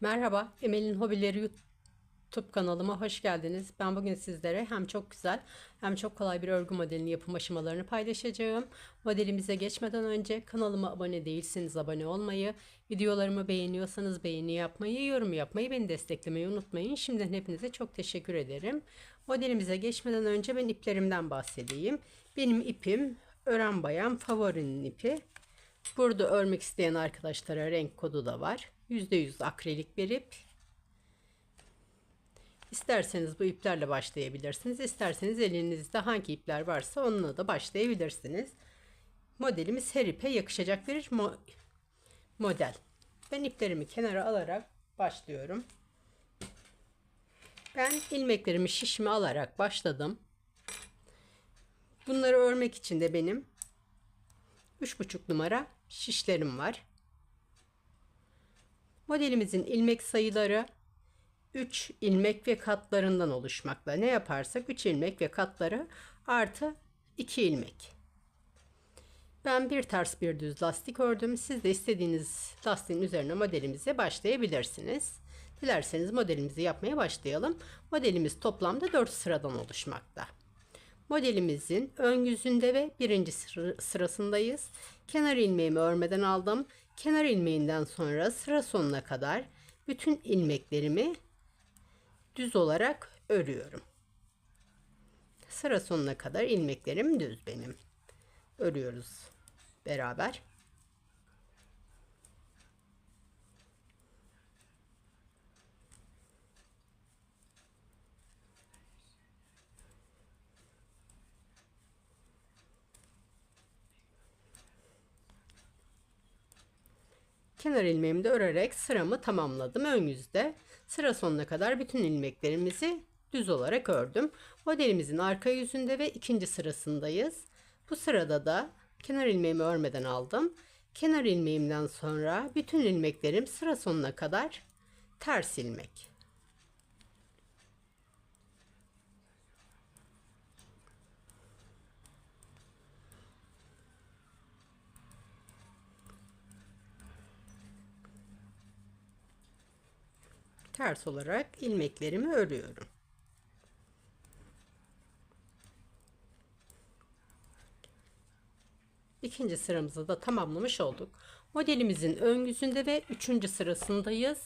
Merhaba, Emel'in Hobileri YouTube kanalıma hoş geldiniz. Ben bugün sizlere hem çok güzel hem çok kolay bir örgü modelinin yapım aşamalarını paylaşacağım. Modelimize geçmeden önce kanalıma abone değilseniz abone olmayı, videolarımı beğeniyorsanız beğeni yapmayı, yorum yapmayı, beni desteklemeyi unutmayın. Şimdiden hepinize çok teşekkür ederim. Modelimize geçmeden önce ben iplerimden bahsedeyim. Benim ipim Ören Bayan Favori'nin ipi. Burada örmek isteyen arkadaşlara renk kodu da var. %100 akrilik bir ip. İsterseniz bu iplerle başlayabilirsiniz. İsterseniz elinizde hangi ipler varsa onunla da başlayabilirsiniz. Modelimiz her ipe yakışacak bir mo model. Ben iplerimi kenara alarak başlıyorum. Ben ilmeklerimi şişme alarak başladım. Bunları örmek için de benim 3,5 numara şişlerim var. Modelimizin ilmek sayıları 3 ilmek ve katlarından oluşmakla. Ne yaparsak 3 ilmek ve katları artı 2 ilmek. Ben bir ters bir düz lastik ördüm. Siz de istediğiniz lastiğin üzerine modelimize başlayabilirsiniz. Dilerseniz modelimizi yapmaya başlayalım. Modelimiz toplamda 4 sıradan oluşmakta. Modelimizin ön yüzünde ve birinci sırasındayız. Kenar ilmeğimi örmeden aldım. Kenar ilmeğinden sonra sıra sonuna kadar bütün ilmeklerimi düz olarak örüyorum. Sıra sonuna kadar ilmeklerim düz benim. Örüyoruz beraber. Kenar ilmeğimi de örerek sıramı tamamladım. Ön yüzde sıra sonuna kadar bütün ilmeklerimizi düz olarak ördüm. Modelimizin arka yüzünde ve ikinci sırasındayız. Bu sırada da kenar ilmeğimi örmeden aldım. Kenar ilmeğimden sonra bütün ilmeklerim sıra sonuna kadar ters ilmek. Ters olarak ilmeklerimi örüyorum. İkinci sıramızı da tamamlamış olduk. Modelimizin ön yüzünde ve üçüncü sırasındayız.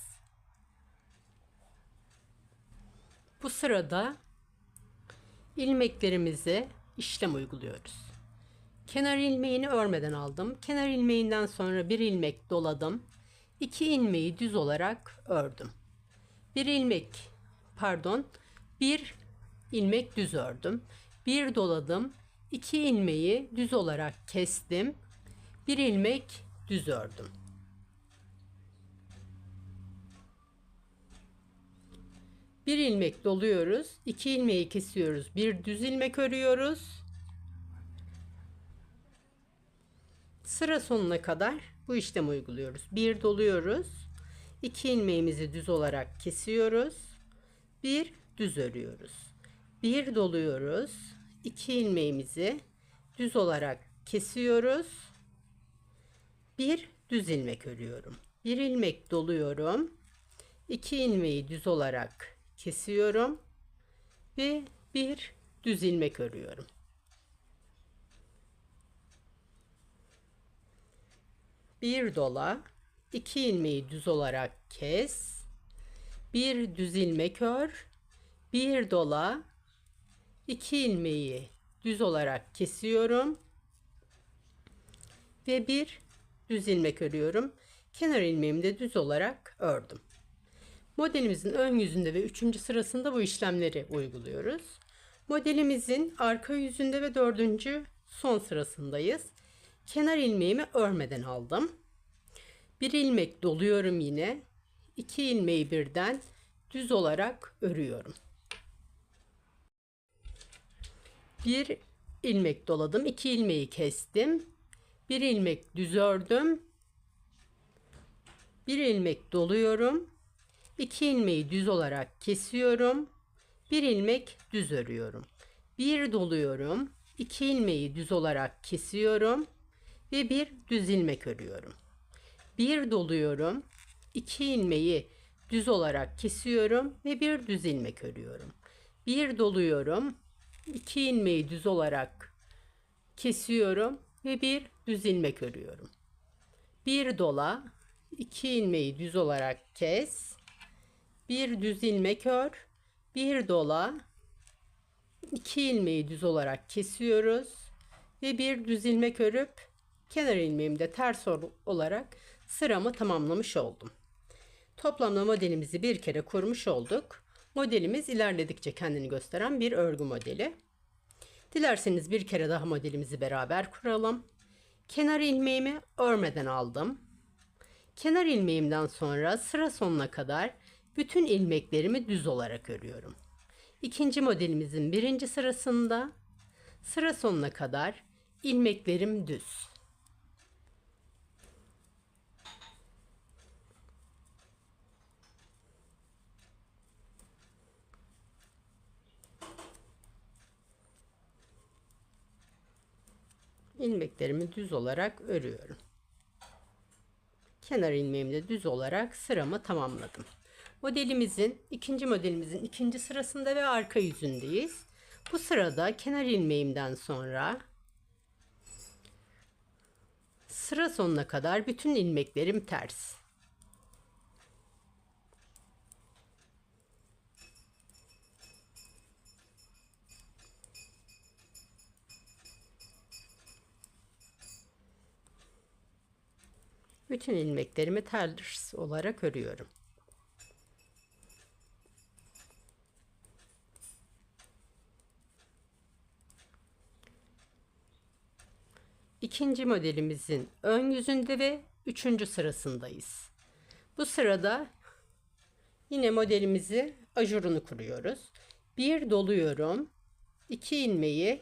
Bu sırada ilmeklerimize işlem uyguluyoruz. Kenar ilmeğini örmeden aldım. Kenar ilmeğinden sonra bir ilmek doladım. İki ilmeği düz olarak ördüm bir ilmek pardon bir ilmek düz ördüm. Bir doladım. iki ilmeği düz olarak kestim. Bir ilmek düz ördüm. Bir ilmek doluyoruz. iki ilmeği kesiyoruz. Bir düz ilmek örüyoruz. Sıra sonuna kadar bu işlemi uyguluyoruz. Bir doluyoruz. 2 ilmeğimizi düz olarak kesiyoruz. Bir düz örüyoruz. Bir doluyoruz. 2 ilmeğimizi düz olarak kesiyoruz. Bir düz ilmek örüyorum. Bir ilmek doluyorum. 2 ilmeği düz olarak kesiyorum ve bir düz ilmek örüyorum. Bir dola 2 ilmeği düz olarak kes. Bir düz ilmek ör. Bir dola 2 ilmeği düz olarak kesiyorum. Ve bir düz ilmek örüyorum. Kenar ilmeğimi de düz olarak ördüm. Modelimizin ön yüzünde ve üçüncü sırasında bu işlemleri uyguluyoruz. Modelimizin arka yüzünde ve dördüncü son sırasındayız. Kenar ilmeğimi örmeden aldım. Bir ilmek doluyorum yine. İki ilmeği birden düz olarak örüyorum. Bir ilmek doladım. iki ilmeği kestim. Bir ilmek düz ördüm. Bir ilmek doluyorum. İki ilmeği düz olarak kesiyorum. Bir ilmek düz örüyorum. Bir doluyorum. iki ilmeği düz olarak kesiyorum ve bir düz ilmek örüyorum bir doluyorum. 2 ilmeği düz olarak kesiyorum ve bir düz ilmek örüyorum. Bir doluyorum. iki ilmeği düz olarak kesiyorum ve bir düz ilmek örüyorum. Bir dola, iki ilmeği düz olarak kes. Bir düz ilmek ör. Bir dola, iki ilmeği düz olarak kesiyoruz ve bir düz ilmek örüp kenar ilmeğimi de ters olarak sıramı tamamlamış oldum. Toplamda modelimizi bir kere kurmuş olduk. Modelimiz ilerledikçe kendini gösteren bir örgü modeli. Dilerseniz bir kere daha modelimizi beraber kuralım. Kenar ilmeğimi örmeden aldım. Kenar ilmeğimden sonra sıra sonuna kadar bütün ilmeklerimi düz olarak örüyorum. İkinci modelimizin birinci sırasında sıra sonuna kadar ilmeklerim düz. İlmeklerimi düz olarak örüyorum. Kenar ilmeğimi de düz olarak sıramı tamamladım. Modelimizin ikinci modelimizin ikinci sırasında ve arka yüzündeyiz. Bu sırada kenar ilmeğimden sonra sıra sonuna kadar bütün ilmeklerim ters. Bütün ilmeklerimi ters olarak örüyorum. İkinci modelimizin ön yüzünde ve üçüncü sırasındayız. Bu sırada yine modelimizi ajurunu kuruyoruz. Bir doluyorum. iki ilmeği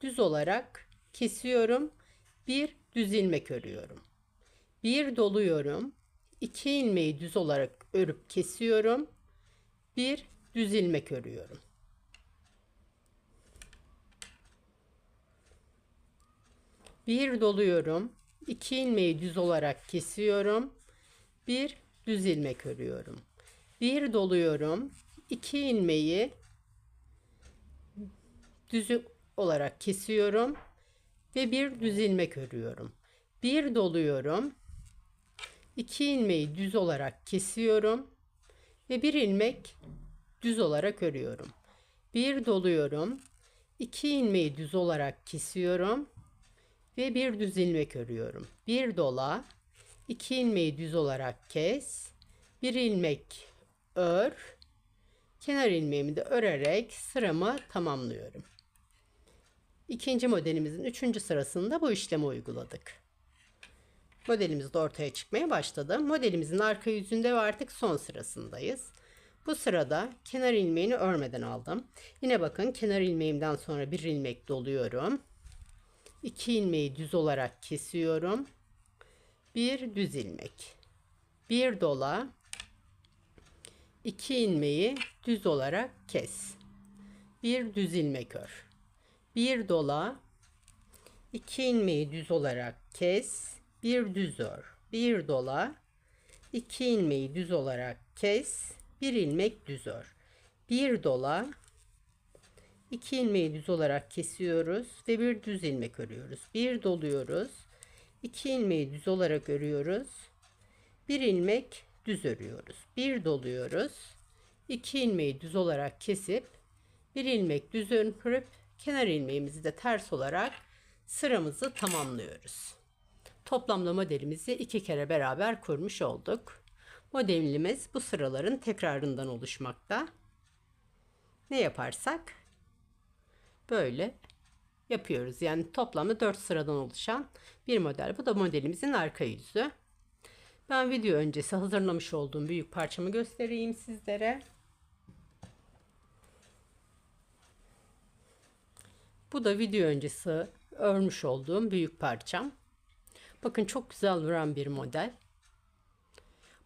düz olarak kesiyorum. Bir düz ilmek örüyorum. Bir doluyorum. iki ilmeği düz olarak örüp kesiyorum. Bir düz ilmek örüyorum. Bir doluyorum. iki ilmeği düz olarak kesiyorum. Bir düz ilmek örüyorum. Bir doluyorum. iki ilmeği düz olarak kesiyorum ve bir düz ilmek örüyorum. Bir doluyorum. 2 ilmeği düz olarak kesiyorum ve bir ilmek düz olarak örüyorum. Bir doluyorum. 2 ilmeği düz olarak kesiyorum ve bir düz ilmek örüyorum. Bir dola, 2 ilmeği düz olarak kes, bir ilmek ör, kenar ilmeğimi de örerek sıramı tamamlıyorum. İkinci modelimizin üçüncü sırasında bu işlemi uyguladık. Modelimiz de ortaya çıkmaya başladı. Modelimizin arka yüzünde ve artık son sırasındayız. Bu sırada kenar ilmeğini örmeden aldım. Yine bakın kenar ilmeğimden sonra bir ilmek doluyorum. İki ilmeği düz olarak kesiyorum. Bir düz ilmek. Bir dola. iki ilmeği düz olarak kes. Bir düz ilmek ör. Bir dola. iki ilmeği düz olarak kes bir düz ör, bir dola, iki ilmeği düz olarak kes, bir ilmek düz ör. Bir dola, iki ilmeği düz olarak kesiyoruz ve bir düz ilmek örüyoruz. Bir doluyoruz, iki ilmeği düz olarak örüyoruz, bir ilmek düz örüyoruz. Bir doluyoruz, iki ilmeği düz olarak kesip bir ilmek düz örüp kenar ilmeğimizi de ters olarak sıramızı tamamlıyoruz. Toplamda modelimizi iki kere beraber kurmuş olduk. Modelimiz bu sıraların tekrarından oluşmakta. Ne yaparsak böyle yapıyoruz. Yani toplamda 4 sıradan oluşan bir model. Bu da modelimizin arka yüzü. Ben video öncesi hazırlamış olduğum büyük parçamı göstereyim sizlere. Bu da video öncesi örmüş olduğum büyük parçam. Bakın çok güzel duran bir model.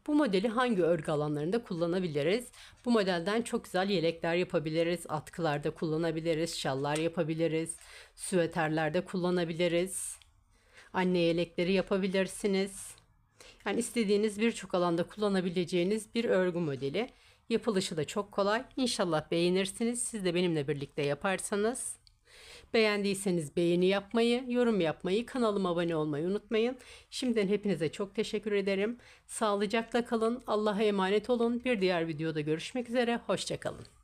Bu modeli hangi örgü alanlarında kullanabiliriz? Bu modelden çok güzel yelekler yapabiliriz, atkılarda kullanabiliriz, şallar yapabiliriz, süveterlerde kullanabiliriz. Anne yelekleri yapabilirsiniz. Yani istediğiniz birçok alanda kullanabileceğiniz bir örgü modeli. Yapılışı da çok kolay. İnşallah beğenirsiniz. Siz de benimle birlikte yaparsanız. Beğendiyseniz beğeni yapmayı, yorum yapmayı, kanalıma abone olmayı unutmayın. Şimdiden hepinize çok teşekkür ederim. Sağlıcakla kalın, Allah'a emanet olun. Bir diğer videoda görüşmek üzere, hoşçakalın.